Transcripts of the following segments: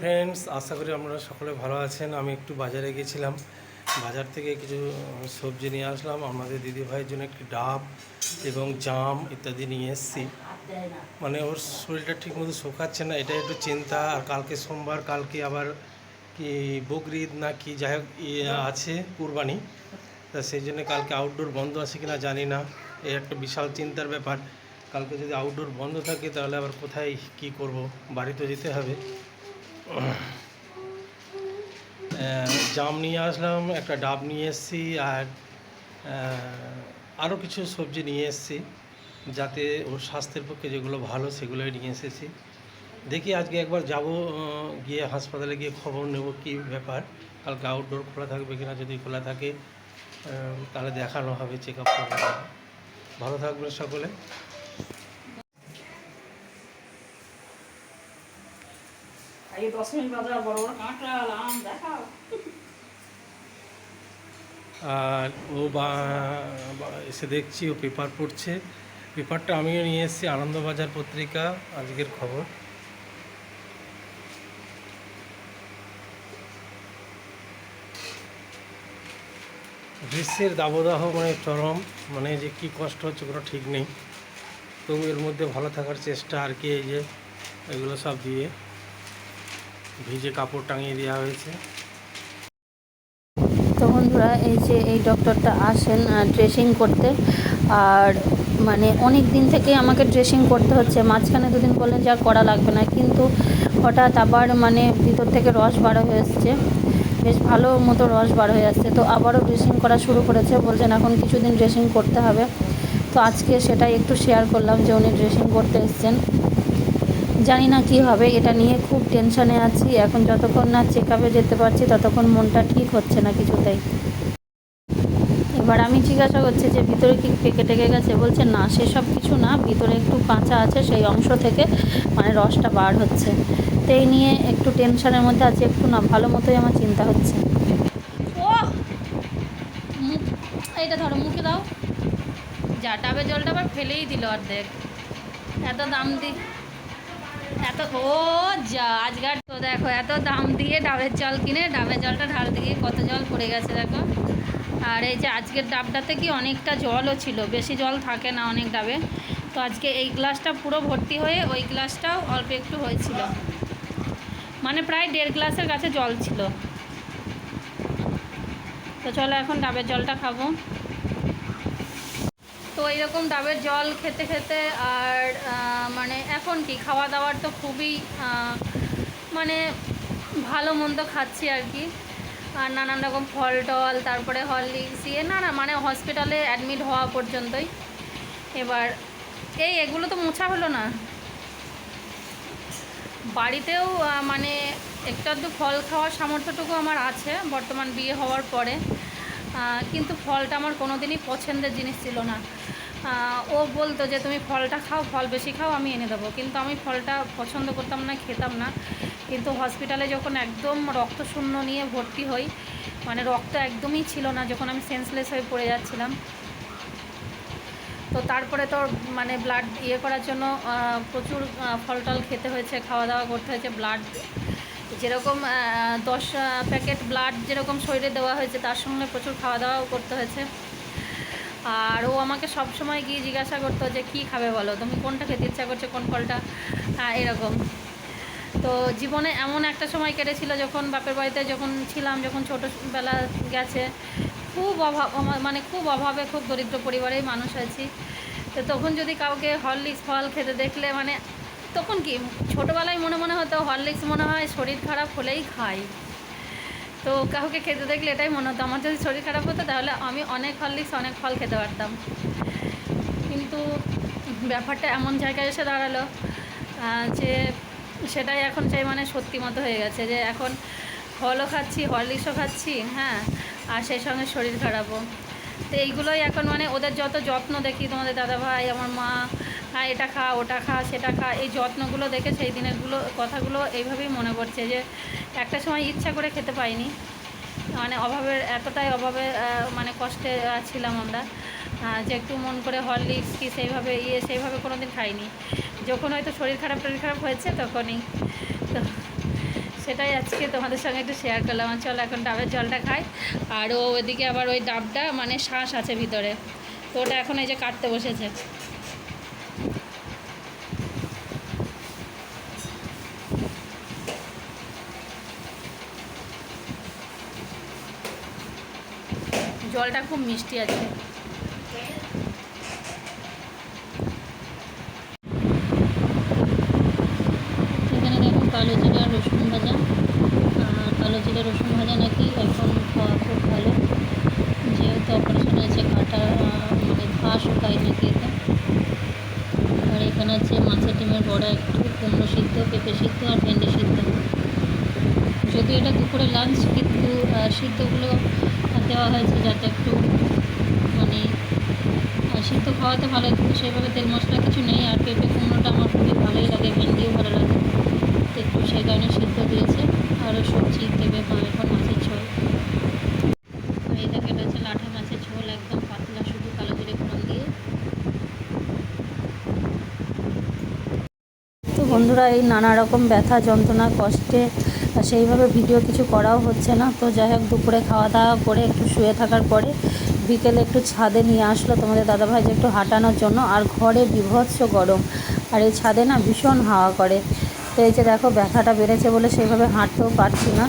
Friends আশা করি আপনারা সকলে ভালো আছেন। আমি একটু বাজারে গেছিলাম বাজার থেকে কিছু সবজি নিয়ে আসলাম। আমাদের দিদি ভাইয়ের জন্য একটি ডাব এবং জাম ইত্যাদি নিয়ে এসেছি। মানে ওর শরীরটা ঠিকমতো শোকাচ্ছে না এটা একটু চিন্তা। আর কালকে সোমবার, কালকে আবার কি বকরিদ না কি, যাই হোক ইয়ে আছে, কুরবানি। তা সেই জন্য কালকে আউটডোর বন্ধ আছে কিনা জানি না। এই একটা বিশাল চিন্তার ব্যাপার। কালকে যদি আউটডোর বন্ধ থাকে, তাহলে আবার কোথায় কি করব? বাড়িতে যেতে হবে। জাম নিয়ে আসলাম, একটা ডাব নিয়ে এসেছি আর আরও কিছু সবজি নিয়ে এসেছি যাতে ওর স্বাস্থ্যের পক্ষে যেগুলো ভালো সেগুলোই নিয়ে এসেছি। দেখি আজকে একবার যাব গিয়ে হাসপাতালে গিয়ে খবর নেব কি ব্যাপার। কালকে আউটডোর খোলা থাকবে কিনা যদি খোলা থাকে তাহলে দেখানো হবে চেক আপ হবে ভালো থাকবেন সকলে। দশ মিনিট দেখাও। আর ও বা- এসে দেখছি, ও পেপার পড়ছে। পেপারটা আমিও নিয়ে এসেছি, আনন্দবাজার পত্রিকা, আজকের খবর। গ্রীষ্মের দাবদাহ মানে চরম মানে যে কি কষ্ট হচ্ছে কোনো ঠিক নেই। তবু এর মধ্যে ভালো থাকার চেষ্টা আর কি, এই যে এগুলো সব দিয়ে। ভিজে কাপড় টাঙিয়ে দেওয়া হয়েছে। তো বন্ধুরা, এই যে এই ডক্টরটা আসেন ড্রেসিং করতে, আর মানে অনেক দিন থেকে আমাকে ড্রেসিং করতে হচ্ছে। মাঝখানে দুদিন বললেন যে করা লাগবে না, কিন্তু হঠাৎ আবার মানে ভিতর থেকে রস বার হয়ে এসছে। বেশ ভালো মতো রস বার হয়ে আসছে। তো আবারও ড্রেসিং করা শুরু করেছে। বলছেন এখন কিছুদিন ড্রেসিং করতে হবে। তো আজকে সেটাই একটু শেয়ার করলাম যে উনি ড্রেসিং করতে এসছেন। জানি না কি হবে, এটা নিয়ে খুব টেনশনে আছি। এখন যতক্ষণ না চেক আপে যেতে পারছি, ততক্ষণ মনটা ঠিক হচ্ছে না কিছুতেই। এবার আমি জিজ্ঞাসা করছি যে, ভিতরে কি পেকে টেকে গেছে? বলছে, না, সেসব কিছু না। ভিতরে একটু কাঁচা আছে, সেই অংশ থেকে মানে রসটা বার হচ্ছে। তো এই নিয়ে একটু টেনশনের মধ্যে আছে, একটু না, ভালো মতোই আমার চিন্তা হচ্ছে। ও এইটা ধরো, মুখে দাও। যা ডাবের জলটা আবার ফেলেই দিল অর্ধেক। এত দাম দি এত, ও যা আজকার তো দেখো, এত দাম দিয়ে ডাবের জল কিনে, ডাবের জলটা ঢাল দিয়ে কত জল পড়ে গেছে দেখো। আর এই যে আজকের ডাবটাতে কি অনেকটা জলও ছিল, বেশি জল থাকে না অনেক ডাবে। তো আজকে এই গ্লাসটা পুরো ভর্তি হয়ে ওই গ্লাসটাও অল্প একটু হয়েছিল। মানে প্রায় দেড় গ্লাসের কাছে জল ছিল। তো চলো এখন ডাবের জলটা খাব। তো এইরকম ডাবের জল খেতে খেতে আর মানে এখন কি খাওয়া দাওয়ার তো খুবই মানে ভালো মন্দ খাচ্ছি আর কি। আর নানান রকম ফল টল, তারপরে হরলিক্স ইয়ে না না মানে হসপিটালে অ্যাডমিট হওয়া পর্যন্তই। এবার, এই এগুলো তো মোছা হলো না। বাড়িতেও মানে একটু আধটু ফল খাওয়ার সামর্থ্যটুকু আমার আছে, বর্তমান বিয়ে হওয়ার পরে। কিন্তু ফলটা আমার কোনো দিনই পছন্দের জিনিস ছিল না। ও বলতো যে তুমি ফলটা খাও, ফল বেশি খাও, আমি এনে দেবো। কিন্তু আমি ফলটা পছন্দ করতাম না, খেতাম না। কিন্তু হসপিটালে যখন একদম রক্ত শূন্য নিয়ে ভর্তি হই মানে রক্ত একদমই ছিল না, যখন আমি সেন্সলেস হয়ে পড়ে যাচ্ছিলাম। তো তারপরে তো মানে ব্লাড ইয়ে করার জন্য প্রচুর ফল টল খেতে হয়েছে খাওয়া দাওয়া করতে হয়েছে ব্লাড যেরকম দশ প্যাকেট ব্লাড যেরকম শরীরে দেওয়া হয়েছে, তার সঙ্গে প্রচুর খাওয়া দাওয়াও করতে হয়েছে। আর ও আমাকে সব সময় গিয়ে জিজ্ঞাসা করতো যে কী খাবে বলো? তুমি কোনটা খেতে ইচ্ছা করছে? কোন ফলটা? আহ, এরকম। তো জীবনে এমন একটা সময় কেটেছিল যখন বাপের বাড়িতে যখন ছিলাম যখন ছোটোবেলা গেছে খুব অভাব মানে খুব অভাবে খুব দরিদ্র পরিবারেই মানুষ আছি। তো তখন যদি কাউকে হরলিক্স ফল খেতে দেখলে মানে তখন কি ছোটোবেলায় মনে মনে হতো হরলিক্স মনে হয় শরীর খারাপ হলেই খাই। তো কাউকে খেতে দেখলে এটাই মনে হতো, আমার যদি শরীর খারাপ হতো তাহলে আমি অনেক হরলিক্স, অনেক ফল খেতে পারতাম। কিন্তু ব্যাপারটা এমন জায়গায় এসে দাঁড়াল যে সেটাই এখন চাই মানে সত্যি মতো হয়ে গেছে, যে এখন ফলও খাচ্ছি, হরলিক্সও খাচ্ছি হ্যাঁ আর সেই সঙ্গে শরীর খারাপও। তো এইগুলোই এখন মানে ওদের যত যত্ন দেখি তোমাদের দাদা ভাই আমার মা হ্যাঁ এটা খা, ওটা খা, সেটা খা, এই যত্নগুলো দেখে সেই দিনেরগুলো, কথাগুলো এইভাবেই মনে পড়ছে যে একটা সময় ইচ্ছা করে খেতে পাইনি। মানে অভাবের, এতটাই অভাবে মানে কষ্টে ছিলাম আমরা যে একটু মন করে হরলিক্স কি সেইভাবে ইয়ে সেইভাবে কোনো দিন খাইনি। যখন হয়তো শরীর খারাপ, টরীর খারাপ হয়েছে তখনই। তো সেটাই আজকে তোমাদের সঙ্গে একটু শেয়ার করলাম। আর চলো এখন ডাবের জলটা খাই। আর ও ওদিকে আবার ওই ডাবটা মানে শ্বাস আছে ভিতরে। তো ওটা এখন এই যে কাটতে বসেছে। জলটা খুব মিষ্টি আছে। এখানে দেখো কালো জিরা, রসুন ভাজা। কালো জিরা, রসুন ভাজা নাকি এখন খাওয়া খুব ভালো। যেহেতু অপারেশন হয়েছে কাটা মানে ঘাসও খাই নাকি এটা। আর এখানে আছে মাছের ডিমের বড়া একটু, কুমড়ো সিদ্ধ, পেঁপে সিদ্ধ আর ভেন্ডি সিদ্ধ। যদি এটা দুপুরে লাঞ্চ কিন্তু সিদ্ধগুলো দেওয়া হয়েছে যাতে একটু মানে সিদ্ধ খাওয়াতে ভালো কিন্তু সেইভাবে তেল মশলা কিছু নেই, আর পেঁপে কুমড়োটা আমার খুবই ভালোই লাগে, ভেন্ডিও ভালো লাগে। তো একটু সেই কারণে সিদ্ধ দিয়েছে, আরও সবজি দেবে এখন মাছের ঝোল। এই দেখে এটা হচ্ছে লাঠা মাছের ঝোল, একদম পাতলা, শুধু কালো জিরে ফোড়ন দিয়ে। তো বন্ধুরা, এই নানা রকম ব্যথা, যন্ত্রণা, কষ্টে সেইভাবে ভিডিও কিছু করাও হচ্ছে না। তো যাই হোক, দুপুরে খাওয়া দাওয়া করে একটু শুয়ে থাকার পরে বিকেলে একটু ছাদে নিয়ে আসলো তোমাদের দাদাভাই যে একটু হাঁটানোর জন্য। আর ঘরে বিভৎস গরম। আর এই ছাদে না ভীষণ হাওয়া করে। তো এই যে দেখো, ব্যথাটা বেড়েছে বলে সেইভাবে হাঁটতেও পারছি না।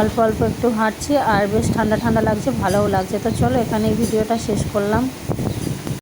অল্প অল্প একটু হাঁটছি আর বেশ ঠান্ডা ঠান্ডা লাগছে, ভালোও লাগছে। তো চলো এখানে এই ভিডিওটা শেষ করলাম।